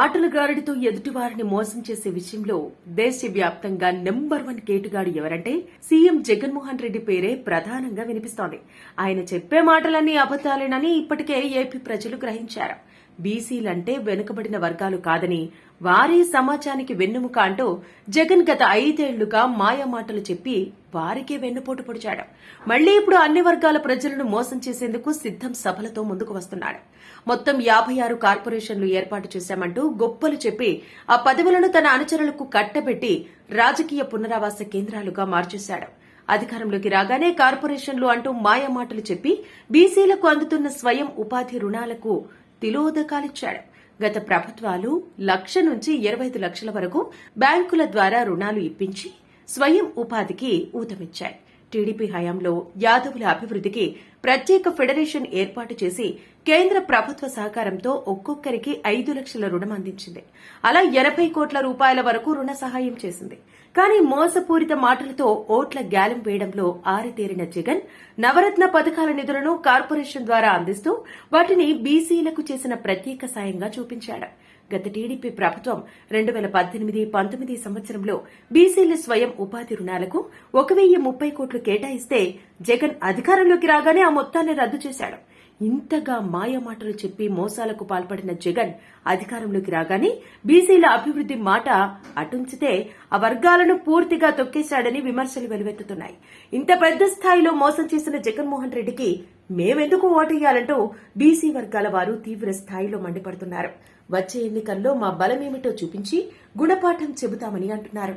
మాటల గారడితో ఎదుటివారిని మోసం చేసే విషయంలో దేశవ్యాప్తంగా నెంబర్ వన్ కేటుగాడు ఎవరంటే సీఎం జగన్మోహన్ రెడ్డి పేరే ప్రధానంగా వినిపిస్తోంది. ఆయన చెప్పే మాటలన్నీ అబద్దాలేనని ఇప్పటికే ఏపీ ప్రజలు గ్రహించారు. బీసీలంటే వెనుకబడిన వర్గాలు కాదని వారి సమాజానికి వెన్నుముక అంటూ జగన్ గత ఐదేళ్ళుగా మాయమాటలు చెప్పి వారికే వెన్నుపోటు పొడిచాడు. మళ్ళీ ఇప్పుడు అన్ని వర్గాల ప్రజలను మోసం చేసేందుకు సిద్దం సభలతో ముందుకు వస్తున్నాడు మొత్తం యాభై ఆరు కార్పొరేషన్లు ఏర్పాటు చేశామంటూ గొప్పలు చెప్పి ఆ పదవులను తన అనుచరులకు కట్టబెట్టి రాజకీయ పునరావాస కేంద్రాలుగా మార్చేశాడు. అధికారంలోకి రాగానే కార్పొరేషన్లు అంటూ మాయమాటలు చెప్పి బీసీలకు అందుతున్న స్వయం ఉపాధి రుణాలకు తిలోదకాలిచ్చాడు. గత ప్రభుత్వాలు లక్ష నుంచి ఇరవై ఐదు లక్షల వరకు బ్యాంకుల ద్వారా రుణాలు ఇప్పించి స్వయం ఉపాధికి ఊతమిచ్చాయి. టీడీపీ హయాంలో యాదవుల అభివృద్ధికి ప్రత్యేక ఫెడరేషన్ ఏర్పాటు చేసి కేంద్ర ప్రభుత్వ సహకారంతో ఒక్కొక్కరికి ఐదు లక్షల రుణం అందించింది. అలా ఎనభై కోట్ల రూపాయల వరకు రుణ సహాయం చేసింది. కానీ మోసపూరిత మాటలతో ఓట్ల గ్యాలం వేయడంలో ఆరితేరిన జగన్ నవరత్న పథకాల నిధులను కార్పొరేషన్ ద్వారా అందిస్తూ వాటిని బీసీలకు చేసిన ప్రత్యేక సాయంగా చూపించాడు. గత టీడీపీ ప్రభుత్వం రెండు వేల పద్దెనిమిది పంతొమ్మిది సంవత్సరంలో బీసీల స్వయం ఉపాధి రుణాలకు ఒక వెయ్యి ముప్పై కోట్లు కేటాయిస్తే జగన్ అధికారంలోకి రాగానే మొత్తాన్ని రద్దు చేశాడు. ఇంతగా మాయమాటలు చెప్పి మోసాలకు పాల్పడిన జగన్ అధికారంలోకి రాగానే బీసీల అభివృద్ది మాట అటుంచితే ఆ వర్గాలను పూర్తిగా తొక్కేశాడని విమర్శలు వెలువెత్తుతున్నాయి. ఇంత పెద్ద స్థాయిలో మోసం చేసిన జగన్మోహన్ రెడ్డికి మేమెందుకు ఓటేయాలంటూ బీసీ వర్గాల వారు తీవ్ర స్థాయిలో మండిపడుతున్నారు. వచ్చే ఎన్నికల్లో మా బలమేమిటో చూపించి గుణపాఠం చెబుతామని అంటున్నారు.